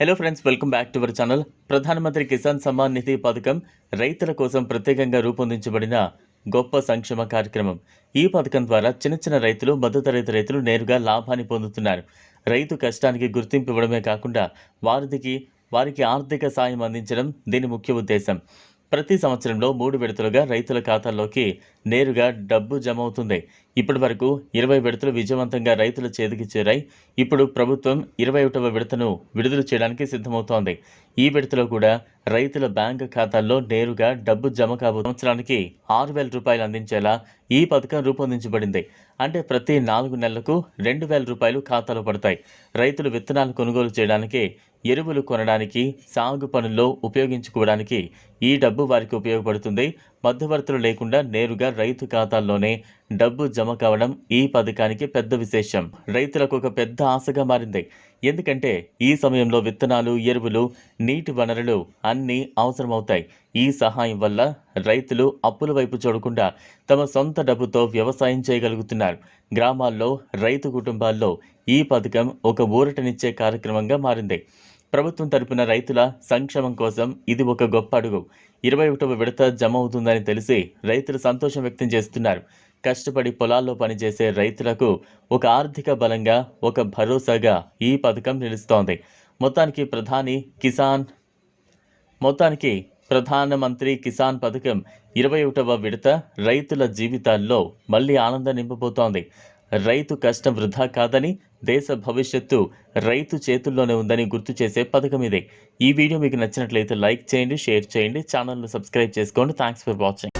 Hello friends welcome back to our channel Pradhan Mantri Kisan Samman నిధి పథకం రైతుల కోసం ప్రత్యేకంగా రూపొందించబడిన గొప్ప సంక్షేమ కార్యక్రమం ఈ పథకం ద్వారా చిన్న చిన్న రైతులు మధ్యతరగతి రైతులు నేరుగా లాభాన్ని పొందుతున్నారు రైతు కష్టానికి గుర్తింపు ఇవ్వడమే కాకుండా వారికి వారికి ఆర్థిక సాయం అందించడం దీని ముఖ్య ఉద్దేశం ప్రతి సంవత్సరంలో మూడు విడతలుగా రైతుల ఖాతాల్లోకి నేరుగా డబ్బు జమ అవుతుంది ఇప్పటి వరకు ఇరవై విడతలు విజయవంతంగా రైతుల చేతికి చేరాయి. ఇప్పుడు ప్రభుత్వం ఇరవై ఒకటవ విడతను విడుదల చేయడానికి సిద్ధమవుతోంది. ఈ విడతలో కూడా రైతుల బ్యాంక్ ఖాతాల్లో నేరుగా డబ్బు జమ కాబో సంవత్సరానికి ఆరు వేల రూపాయలు అందించేలా ఈ పథకం రూపొందించబడింది. అంటే ప్రతి నాలుగు నెలలకు రెండు వేల రూపాయలు ఖాతాలో పడతాయి. రైతులు విత్తనాలు కొనుగోలు చేయడానికి ఎరువులు కొనడానికి సాగు పనుల్లో ఉపయోగించుకోవడానికి ఈ డబ్బు వారికి ఉపయోగపడుతుంది. మధ్యవర్తులు లేకుండా నేరుగా రైతు ఖాతాల్లోనే డబ్బు జమ కావడం ఈ పథకానికి పెద్ద విశేషం. రైతులకు ఒక పెద్ద ఆశగా మారింది. ఎందుకంటే ఈ సమయంలో విత్తనాలు ఎరువులు నీటి వనరులు అన్నీ అవసరమవుతాయి. ఈ సహాయం వల్ల రైతులు అప్పుల వైపు చూడకుండా తమ సొంత డబ్బుతో వ్యవసాయం చేయగలుగుతున్నారు. గ్రామాల్లో రైతు కుటుంబాల్లో ఈ పథకం ఒక ఊరటనిచ్చే కార్యక్రమంగా మారింది. ప్రభుత్వం తరపున రైతుల సంక్షేమం కోసం ఇది ఒక గొప్ప అడుగు. ఇరవై ఒకటవ విడత జమ అవుతుందని తెలిసి రైతులు సంతోషం వ్యక్తం చేస్తున్నారు. కష్టపడి పొలాల్లో పనిచేసే రైతులకు ఒక ఆర్థిక బలంగా ఒక భరోసాగా ఈ పథకం నిలుస్తోంది. మొత్తానికి ప్రధాని కిసాన్ మొత్తానికి ప్రధానమంత్రి కిసాన్ పథకం ఇరవై ఒకటవ విడత రైతుల జీవితాల్లో మళ్ళీ ఆనందం నింపబోతోంది. రైతు కష్టం వృధా కాదని దేశ భవిష్యత్తు రైతు చేతుల్లోనే ఉందని గుర్తు చేసే పథకం ఇదే. ఈ వీడియో మీకు నచ్చినట్లయితే లైక్ చేయండి షేర్ చేయండి ఛానల్ను సబ్స్క్రైబ్ చేసుకోండి. Thanks for watching.